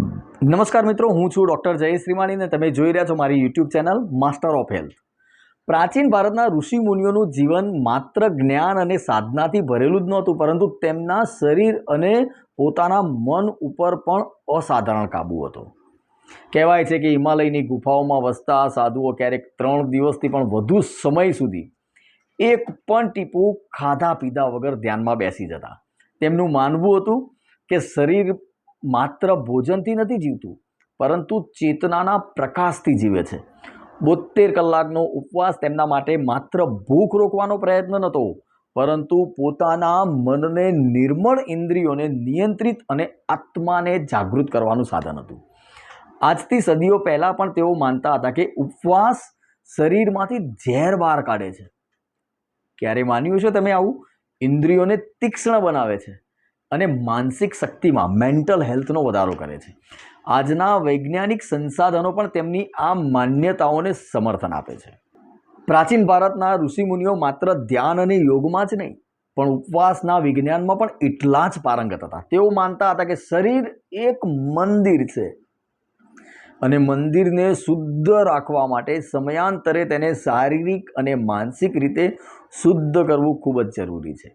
નમસ્કાર મિત્રો, હું છું ડૉક્ટર જય શ્રીમાણી ને તમે જોઈ રહ્યા છો મારી YouTube channel master of health પ્રાચીન ભારતના ઋષિ મુનિઓનું જીવન માત્ર જ્ઞાન અને સાધનાથી ભરેલું જ નહોતું, પરંતુ તેમના શરીર અને પોતાના મન ઉપર પણ અસાધારણ કાબુ હતો. કહેવાય છે કે હિમાલયની ગુફાઓમાં વસતા સાધુઓ ક્યારેક ત્રણ દિવસથી પણ વધુ સમય સુધી એક પણ ટીપું ખાધા પીધા વગર ધ્યાનમાં બેસી જતા. તેમનું માનવું હતું કે શરીર માત્ર ભોજનથી નથી જીવતું, પરંતુ ચેતનાના પ્રકાશથી જીવે છે. બોતેર કલાકનો ઉપવાસ તેમના માટે માત્ર ભૂખ રોકવાનો પ્રયત્ન નહોતો, પરંતુ પોતાના મનને નિર્મળ ઇન્દ્રિયોને નિયંત્રિત અને આત્માને જાગૃત કરવાનું સાધન હતું. આજથી સદીઓ પહેલાં પણ તેઓ માનતા હતા કે ઉપવાસ શરીરમાંથી ઝેર બહાર કાઢે છે. ક્યારે માન્યું છે તમે આવું? ઇન્દ્રિયોને તીક્ષ્ણ બનાવે છે. અને માનસિક શક્તિમાં મેન્ટલ હેલ્થનો વધારો કરે છે. આજના વૈજ્ઞાનિક સંસાધનો પણ તેમની આ માન્યતાઓને સમર્થન આપે છે. પ્રાચીન ભારતના ઋષિમુનિઓ માત્ર ધ્યાન અને યોગમાં જ નહીં, પણ ઉપવાસના વિજ્ઞાનમાં પણ એટલા જ પારંગત હતા. તેઓ માનતા હતા કે શરીર એક મંદિર છે અને મંદિરને શુદ્ધ રાખવા માટે સમયાંતરે તેને શારીરિક અને માનસિક રીતે શુદ્ધ કરવું ખૂબ જ જરૂરી છે.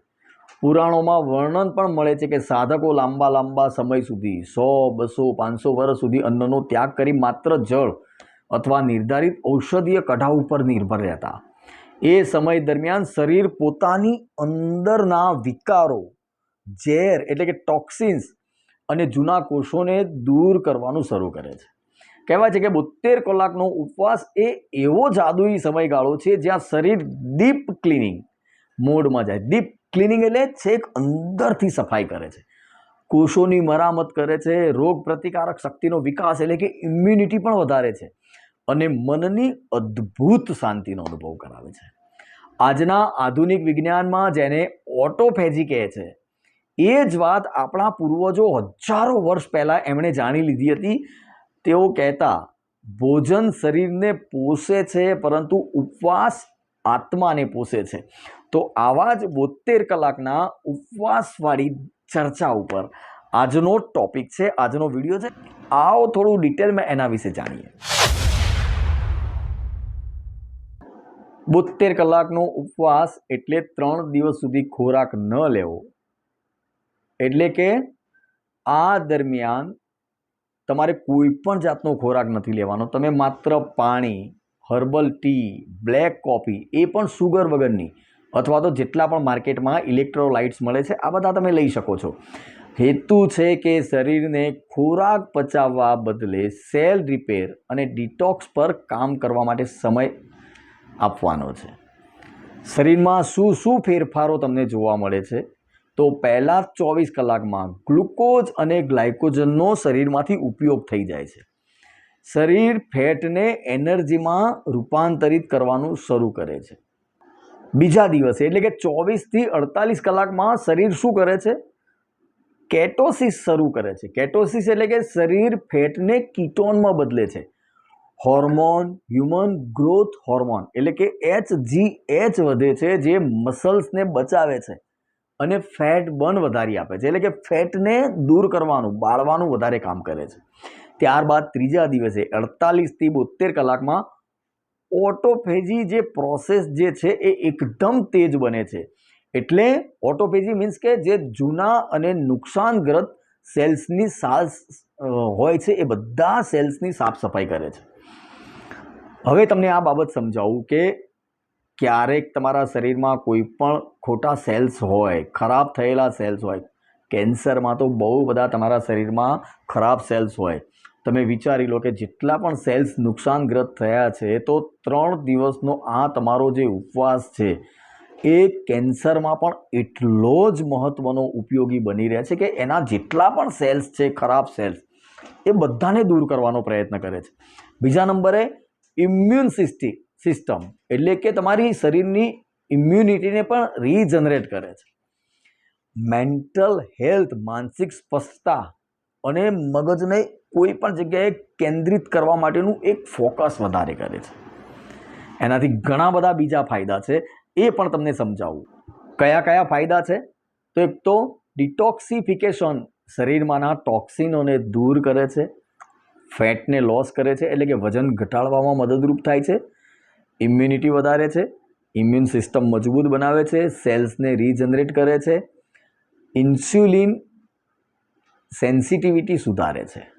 પુરાણોમાં વર્ણન પણ મળે છે કે સાધકો લાંબા લાંબા સમય સુધી, સો, બસો, પાંચસો વર્ષ સુધી અન્નનો ત્યાગ કરી માત્ર જળ અથવા નિર્ધારિત ઔષધીય કઢા ઉપર નિર્ભર રહેતા. એ સમય દરમિયાન શરીર પોતાની અંદરના વિકારો, ઝેર એટલે કે ટોક્સિન્સ અને જૂના કોષોને દૂર કરવાનું શરૂ કરે છે. કહેવાય છે કે બોતેર કલાકનો ઉપવાસ એ એવો જાદુઈ સમયગાળો છે જ્યાં શરીર ડીપ ક્લિનિંગ મોડમાં જાય, ડીપ ક્લિનિંગ એટલે છેક અંદરથી સફાઈ કરે છે. કોષોની મરામત કરે છે, રોગ પ્રતિકારક શક્તિનો વિકાસ એટલે કે ઇમ્યુનિટી પણ વધારે છે અને મનની અદ્ભુત શાંતિનો અનુભવ કરાવે છે. આજના આધુનિક વિજ્ઞાનમાં જેને ઓટોફેજી કહે છે, એ જ વાત આપણા પૂર્વજો હજારો વર્ષ પહેલાં એમણે જાણી લીધી હતી. તેઓ કહેતા, ભોજન શરીરને પોષે છે, પરંતુ ઉપવાસ આત્માને પોષે છે. તો આવા જ બોતેર કલાકના ઉપવાસવાળી ચર્ચા ઉપર આજનો ટોપિક છે, આજનો વીડિયો છે. આવો થોડું ડિટેલમાં એના વિશે જાણીએ. બોતેર કલાકનો ઉપવાસ એટલે ત્રણ દિવસ સુધી ખોરાક ન લેવો. એટલે કે આ દરમિયાન તમારે કોઈ પણ જાતનો ખોરાક નથી લેવાનો. તમે માત્ર પાણી, હર્બલ ટી, બ્લેક કોફી, એ પણ સુગર વગરની અથવા તો જેટલા પણ માર્કેટમાં ઇલેક્ટ્રોલાઇટ્સ મળે છે, આ બધા તમે લઈ શકો છો. હેતુ છે કે શરીરને ખોરાક પચાવવા બદલે સેલ રિપેર અને ડિટોક્સ પર કામ કરવા માટે સમય આપવાનો છે. શરીરમાં શું શું ફેરફારો તમને જોવા મળે છે? તો પહેલાં ચોવીસ કલાકમાં ગ્લુકોઝ અને ગ્લાયકોજનનો શરીરમાંથી ઉપયોગ થઈ જાય છે. શરીર ફેટને એનર્જીમાં રૂપાંતરિત કરવાનું શરૂ કરે છે. બીજા દિવસે, એટલે કે ચોવીસથી અડતાલીસ કલાકમાં શરીર શું કરે છે? કેટોસિસ શરૂ કરે છે. કેટોસિસ એટલે કે શરીર ફેટને કીટોનમાં બદલે છે. હોર્મોન, હ્યુમન ગ્રોથ હોર્મોન, એટલે કે એચ જી એચ વધે છે, જે મસલ્સને બચાવે છે અને ફેટ બર્ન વધારી આપે છે. એટલે કે ફેટને દૂર કરવાનું, બાળવાનું વધારે કામ કરે છે. ત્યારબાદ ત્રીજા દિવસે, અડતાલીસથી બોતેર કલાકમાં ઓટોફેજી જે પ્રોસેસ જે છે એ એકદમ તેજ બને છે. એટલે ઓટોફેજી મીન્સ કે જે જૂના અને નુકસાનગ્રસ્ત સેલ્સની સાસ હોય છે એ બધા સેલ્સની સાફ સફાઈ કરે છે. હવે તમને આ બાબત સમજાવું કે ક્યારેક તમારા શરીરમાં કોઈ પણ ખોટા સેલ્સ હોય, ખરાબ થયેલા સેલ્સ હોય, કેન્સરમાં તો બહુ બધા તમારા શરીરમાં ખરાબ સેલ્સ હોય તમે વિચારી લો કે જેટલા પણ સેલ્સ નુકસાનગ્રસ્ત થયા છે, તો ત્રણ દિવસનો આ તમારો જે ઉપવાસ છે, એ કેન્સરમાં પણ એટલો જ મહત્ત્વનો ઉપયોગી બની રહે છે કે એના જેટલા પણ સેલ્સ છે, ખરાબ સેલ્સ, એ બધાને દૂર કરવાનો પ્રયત્ન કરે છે. બીજા નંબરે ઇમ્યુન સિસ્ટી, સિસ્ટમ, એટલે કે તમારી શરીરની ઇમ્યુનિટીને પણ રીજનરેટ કરે છે. મેન્ટલ હેલ્થ, માનસિક સ્પષ્ટતા અને મગજને કોઈ પણ જગ્યાએ કેન્દ્રિત કરવા માટેનું એક ફોકસ વધારે કરે છે. એનાથી ઘણા બધા બીજા ફાયદા છે, એ પણ તમને સમજાવું. કયા કયા ફાયદા છે? તો એક તો ડિટોક્સિફિકેશન શરીરમાંના ટોક્સિનોને દૂર કરે છે, ફેટને લોસ કરે છે, એટલે કે વજન ઘટાડવામાં મદદરૂપ થાય છે, ઇમ્યુનિટી વધારે છે, ઇમ્યુન સિસ્ટમ મજબૂત બનાવે છે, સેલ્સને રીજનરેટ કરે છે, ઇન્સ્યુલિન સેન્સિટિવિટી સુધારે છે.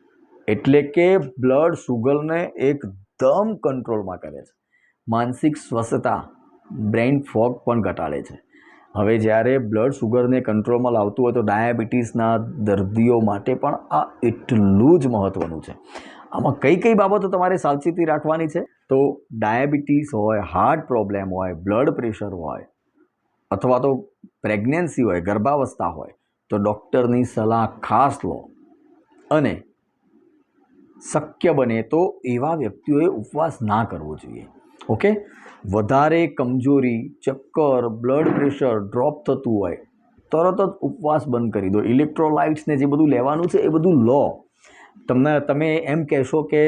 એટલે કે બ્લડ શુગરને એકદમ કંટ્રોલમાં કરે છે. માનસિક સ્વસ્થતા બ્રેઇન ફોગ પણ ઘટાડે છે. હવે જ્યારે બ્લડ શુગરને કંટ્રોલમાં લાવતું હોય તો ડાયાબિટીસના દર્દીઓ માટે પણ આ એટલું જ મહત્ત્વનું છે. આમાં કઈ કઈ બાબતો તમારે સાવચેતી રાખવાની છે? તો ડાયાબિટીસ હોય હાર્ટ પ્રોબ્લેમ હોય બ્લડ પ્રેશર હોય, અથવા તો પ્રેગ્નન્સી હોય, ગર્ભાવસ્થા હોય, તો ડૉક્ટરની સલાહ ખાસ લો. અને શક્ય બને તો એવા વ્યક્તિઓએ ઉપવાસ ના કરવો જોઈએ. ઓકે વધારે કમજોરી, ચક્કર બ્લડ પ્રેશર ડ્રોપ થતું હોય, તરત જ ઉપવાસ બંધ કરી દો. ઇલેક્ટ્રોલાઇટ્સને જે બધું લેવાનું છે એ બધું લો. તમને, તમે એમ કહેશો કે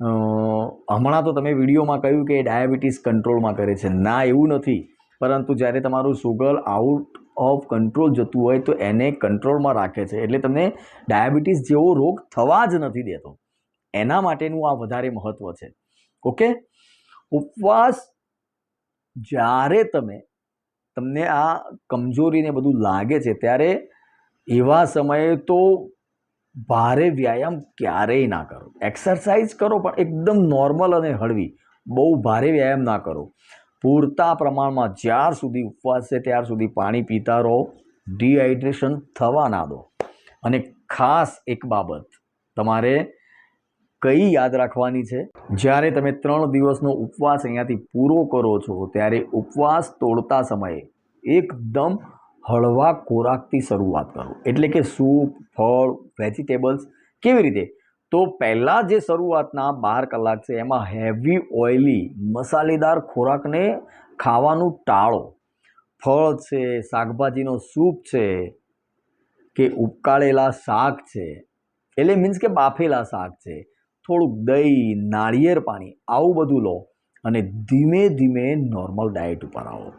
હમણાં તો તમે વિડીયોમાં કહ્યું કે ડાયાબિટીસ કંટ્રોલમાં કરે છે. ના, એવું નથી. પરંતુ જ્યારે તમારું સુગર આઉટ ઓફ કંટ્રોલ જતું હોય તો એને કંટ્રોલમાં રાખે છે. એટલે તમને ડાયાબિટીસ જેવો રોગ થવા જ નથી દેતો. એના માટેનું આ વધારે મહત્ત્વ છે. ઓકે? ઉપવાસ જ્યારે તમે, તમને આ કમજોરીને બધું લાગે છે, ત્યારે એવા સમયે તો ભારે વ્યાયામ ક્યારેય ના કરો. એક્સરસાઇઝ કરો, પણ એકદમ નોર્મલ અને હળવી. બહુ ભારે વ્યાયામ ના કરો. પૂરતા પ્રમાણમાં જ્યાર સુધી ઉપવાસ છે, ત્યાર સુધી પાણી પીતા રહો. ડિહાઇડ્રેશન થવા ના દો. અને ખાસ એક બાબત, તમારે કઈ યાદ રાખવાની છે? જ્યારે તમે ત્રણ દિવસનો ઉપવાસ અહીંયાથી પૂરો કરો છો, ત્યારે ઉપવાસ તોડતા સમયે એકદમ હળવા ખોરાકથી શરૂઆત કરો. એટલે કે સૂપ, ફળ, વેજીટેબલ્સ કેવી રીતે? તો પહેલાં જે શરૂઆતના બાર કલાક છે, એમાં હેવી ઓઇલી મસાલેદાર ખોરાકને ખાવાનું ટાળો. ફળ છે, શાકભાજીનો સૂપ છે કે ઉકાળેલા શાક છે. એટલે મીન્સ કે બાફેલા શાક છે. થોડુંક દહીં, નાળિયેર પાણી, આવું બધું લો અને ધીમે ધીમે નોર્મલ ડાયટ ઉપર આવો.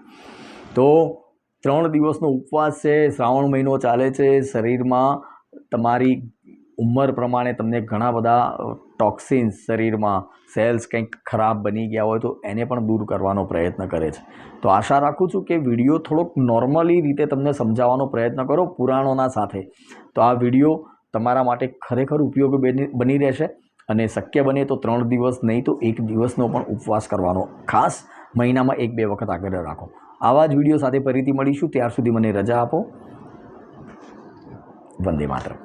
તો ત્રણ દિવસનો ઉપવાસ છે, શ્રાવણ મહિનો ચાલે છે, શરીરમાં તમારી ઉંમર પ્રમાણે તમને ઘણા બધા ટોક્સિન્સ શરીરમાં સેલ્સ કંઈક ખરાબ બની ગયા હોય તો એને પણ દૂર કરવાનો પ્રયત્ન કરે છે. તો આશા રાખું છું કે વીડિયો થોડોક નોર્મલી રીતે તમને સમજાવવાનો પ્રયત્ન કરો પુરાણોના સાથે. તો આ વીડિયો તમારા માટે ખરેખર ઉપયોગી બની બની રહેશે. અને શક્ય બને તો ત્રણ દિવસ નહીં તો એક દિવસનો પણ ઉપવાસ કરવાનો. ખાસ મહિનામાં એક બે વખત આગળ રાખો. આવા જ વીડિયો સાથે ફરીથી મળીશું. ત્યાર સુધી મને રજા આપો. વંદે માતરમ.